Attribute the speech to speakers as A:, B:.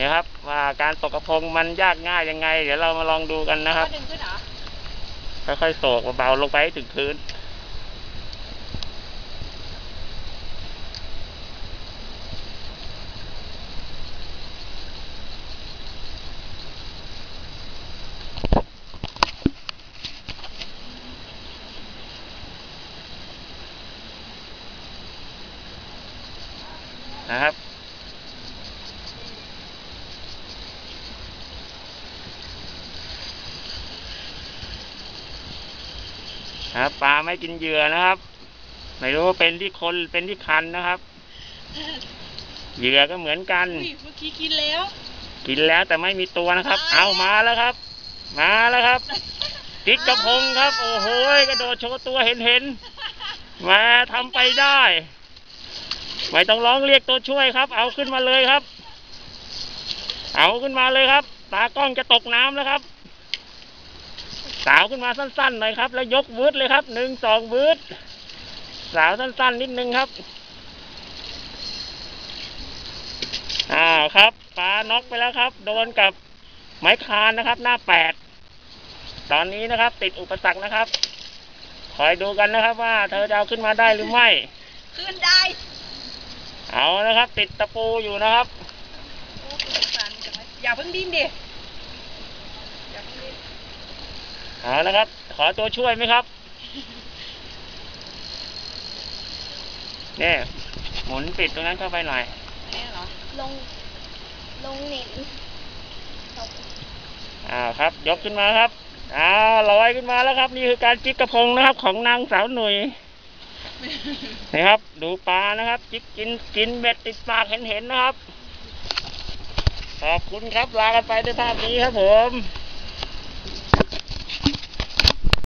A: นี่ครับว่าการตกกระพงมันยากง่ายยังไง เดี๋ยวเรามาลองดูกันนะครับ
B: ดึงขึ้นเหรอ
A: ค่อยๆโศกเบาๆลงไปให้ถึงพื้นนะครับ นะครับปลาไม่กินเหยื่อนะครับ ไม่รู้ว่าเป็นที่คนเป็นที่คันนะครับ เหยื่อก็เหมือนกัน
B: อุ้ยเมื่อกี้กินแล้ว
A: กินแล้วแต่ไม่มีตัวนะครับ เอามาแล้วครับ มาแล้วครับติ๊กกระพงครับ โอ้โหกระโดดโชว์ตัวเห็นเห็นๆมาทำไปได้ ไม่ต้องร้องเรียกตัวช่วยครับ เอาขึ้นมาเลยครับ เอาขึ้นมาเลยครับ ตากล้องจะตกน้ำแล้วครับ สาวขึ้นมาสั้นๆหน่อยครับ แล้วยกวืดเลยครับหนึ่งสองวืดสาวสั้นๆนิดนึงครับอ่าครับปลาน็อกไปแล้วครับ โดนกับไม้คานนะครับ หน้าแปดตอนนี้นะครับ ติดอุปสรรคนะครับ คอยดูกันนะครับ ว่าเธอจะเอาขึ้นมาได้หรือไม่
B: ขึ้นได้
A: เอานะครับ ติดตะปูอยู่นะครับ
B: โอ้สงสารจังเลยอย่าเพิ่งดิ้นดิอย่าเพิ่งดิ้น
A: เอานะครับ ขอตัวช่วยไหมครับเนี่ยหมุนปิดตรงนั้นเข้าไปหน่อย
B: นี่เหรอ
C: ลง ลงเน็ตตก
A: อ่าครับ ยกขึ้นมาครับอ่าลอยขึ้นมาแล้วครับ นี่คือการจิกกระพงนะครับ ของนางสาวหนุ่ยนี่ครับ ดูปลานะครับ จิกกินกินเบ็ดติดปากเห็นๆนะครับ ขอบคุณครับลากันไปด้วยภาพนี้ครับผม